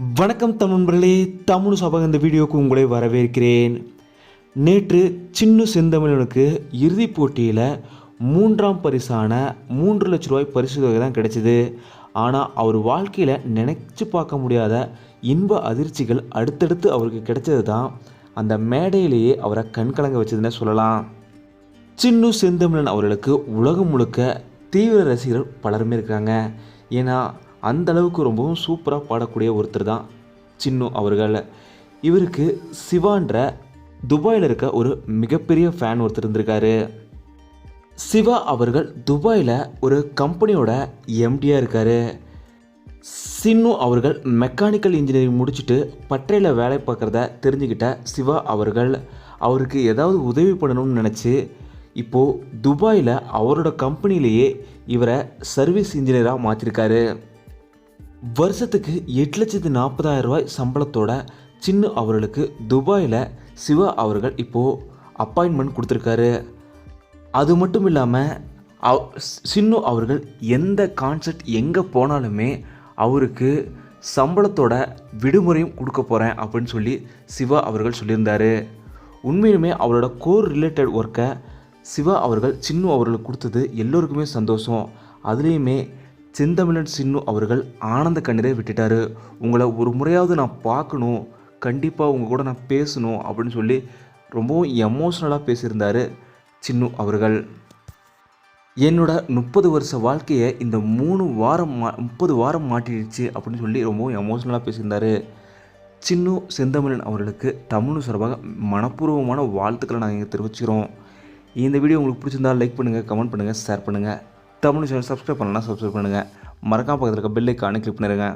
வணக்கம் தமிழ்களே தமிழ் சபக இந்த வீடியோக்கு உங்களை வரவேற்கிறேன். நேற்று சின்னு செந்தமிழனுக்கு இறுதிப் போட்டியில் மூன்றாம் பரிசான மூன்று லட்ச ரூபாய் பரிசு தொகை தான் கிடைச்சிது. ஆனால் அவர் வாழ்க்கையில் நினைச்சு பார்க்க முடியாத இன்ப அதிர்ச்சிகள் அடுத்தடுத்து அவருக்கு கிடைச்சது தான் அந்த மேடையிலேயே அவரை கண்கலங்க வச்சதுன்னே சொல்லலாம். சின்னு செந்தமிழன் அவர்களுக்கு உலகம் முழுக்க தீவிர ரசிகர்கள் பலருமே இருக்காங்க. ஏன்னா அந்த அளவுக்கு ரொம்பவும் சூப்பராக பாடக்கூடிய ஒருத்தர் தான் சின்னு அவர்கள். இவருக்கு சிவான்ற துபாயில் இருக்க ஒரு மிகப்பெரிய ஃபேன் ஒருத்தர் இருந்திருக்காரு. சிவா அவர்கள் துபாயில் ஒரு கம்பெனியோட எம்டியாக இருக்கார். சின்னு அவர்கள் மெக்கானிக்கல் இன்ஜினியரிங் முடிச்சுட்டு பட்டறையில் வேலை பார்க்குறத தெரிஞ்சுக்கிட்ட சிவா அவர்கள். அவருக்கு ஏதாவது உதவி பண்ணணும்னு நினச்சி இப்போது துபாயில் அவரோட கம்பெனிலேயே இவரை சர்வீஸ் இன்ஜினியராக மாற்றிருக்காரு வருஷத்துக்கு எட்டு லட்சத்து நாற்பதாயிரம் ரூபாய் சம்பளத்தோட சின்னு அவர்களுக்கு துபாயில் சிவா அவர்கள் இப்போது அப்பாயின்மெண்ட் கொடுத்துருக்காரு. அது மட்டும் இல்லாமல் அவ் சின்னு அவர்கள் எந்த கான்சர்ட் எங்கே போனாலுமே அவருக்கு சம்பளத்தோட விடுமுறையும் கொடுக்க போகிறேன் அப்படின்னு சொல்லி சிவா அவர்கள் சொல்லியிருந்தார். உண்மையிலுமே அவரோட கோர் ரிலேட்டட் ஒர்க்கை சிவா அவர்கள் சின்னு அவர்களுக்கு கொடுத்தது எல்லோருக்குமே சந்தோஷம். அதுலேயுமே செந்தமிழன் சின்னு அவர்கள் ஆனந்த கண்ணீரை விட்டுட்டாரு. உங்களை ஒரு முறையாவது நான் பார்க்கணும். கண்டிப்பாக உங்கள் கூட நான் பேசணும் அப்படின்னு சொல்லி ரொம்பவும் எமோஷ்னலாக பேசியிருந்தார் சின்னு அவர்கள். என்னோட முப்பது வருஷ வாழ்க்கையை இந்த மூணு வாரம் மா முப்பது வாரம் மாட்டிடுச்சு அப்படின்னு சொல்லி ரொம்பவும் எமோஷ்னலாக பேசியிருந்தார். சின்னு செந்தமிழன் அவர்களுக்கு தமிழ் சார்பாக மனப்பூர்வமான வாழ்த்துக்களை நாங்கள் இங்கே தெரிவிச்சுக்கிறோம். இந்த வீடியோ உங்களுக்கு பிடிச்சிருந்தால் லைக் பண்ணுங்கள் கமெண்ட் பண்ணுங்கள் ஷேர் பண்ணுங்கள் தமிழ் சேனல் சப்ஸ்கிரைப் பண்ணலாம் சப்ஸ்கிரைப் பண்ணுங்கள் மறக்காம பக்கத்தில் இருக்க பெல் ஐக்கானை கிளிக் பண்ணிடுங்க